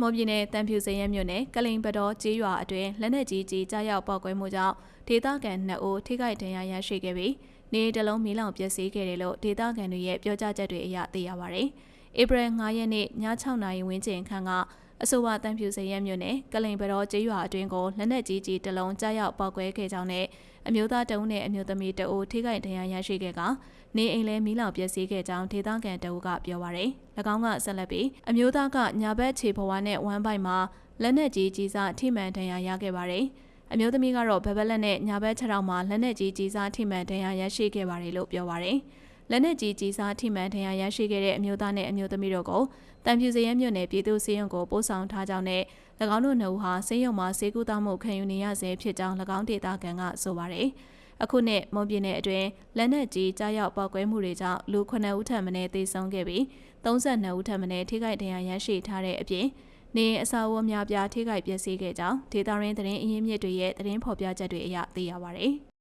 မော်ပြည်နယ်တန်ဖြူစရဲမြို့နယ်ကလိန်ပတော်ကျေးရွာအတွင်းလက်နက်ကြီးကြီးကြားရောက်ပောက်ကွဲမှုကြောင့်ဒေသခံ2ဦးထိခိုက်ဒဏ်ရာရရှိခဲ့ပြီးနေအိမ်တစ်လုံးမီးလောင်ပျက်စီးခဲ့တယ်လို့ဒေသခံတွေရဲ့ပြောကြားချက်တွေအရသိရပါဗျ။ဧပြီ9ရက်နေ့ည6နာရီဝန်းကျင်ခန့်က အဆိုပါတန်ဖြူစရဲမြို့နယ်ကလိန်ပတော်ကျေးရွာအတွင်းကိုလက်နက်ကြီးကြီးတစ်လုံးကြားရောက်ပောက်ကွဲခဲ့ကြောင်းနဲ့အမျိုးသားတအုပ်နဲ့အမျိုးသမီးတအုပ်ထိခိုက်ဒဏ်ရာရရှိခဲ့ကနေအိမ်လဲမီးလောင်ပျက်စီးခဲ့ကြောင်းဒေသခံတအုပ်ကပြောပါရယ်၎င်းကဆက်လက်ပြီးအမျိုးသားကညာဘက်ခြေဘဝနဲ့ဝမ်းပိုက်မှာလက်နက်ကြီးကြီးစားထိမှန်ဒဏ်ရာရခဲ့ပါတယ်အမျိုးသမီးကတော့ဘဘက်လက်နဲ့ညာဘက်ခြေထောက်မှာလက်နက်ကြီးကြီးစားထိမှန်ဒဏ်ရာရရှိခဲ့ပါတယ်လို့ပြောပါရယ် လက်နက်ကြီးကြီးစားထိမှန်ဒဏ်ရာရရှိခဲ့တဲ့အမျိုးသားနဲ့အမျိုးသမီးတို့ကိုတန်ဖြူစရဲမြို့နယ်ပြည်သူ့စေယုံကိုပို့ဆောင်ထားကြောင်းနဲ့၎င်းတို့နှစ်ဦးဟာစေယုံမှာစေကူတောမှုခံယူနေရဆဲဖြစ်ကြောင်း၎င်းဒေတာကန်ကဆိုပါရယ်အခုနှစ်မွန်ပြည်နယ်အတွင်းလက်နက်ကြီးကြားရောက်ပောက်ကွဲမှုတွေကြောင့်လူ9ဦးထပ်မံသေဆုံးခဲ့ပြီး32ဦးထပ်မံထိခိုက်ဒဏ်ရာရရှိထားတဲ့အပြင်နေအစာအုပ်များပြားထိခိုက်ပျက်စီးခဲ့ကြောင်းဒေတာရင်းသတင်းအရင်းမြစ်တွေရဲ့သတင်းဖော်ပြချက်တွေအရသိရပါဗျ။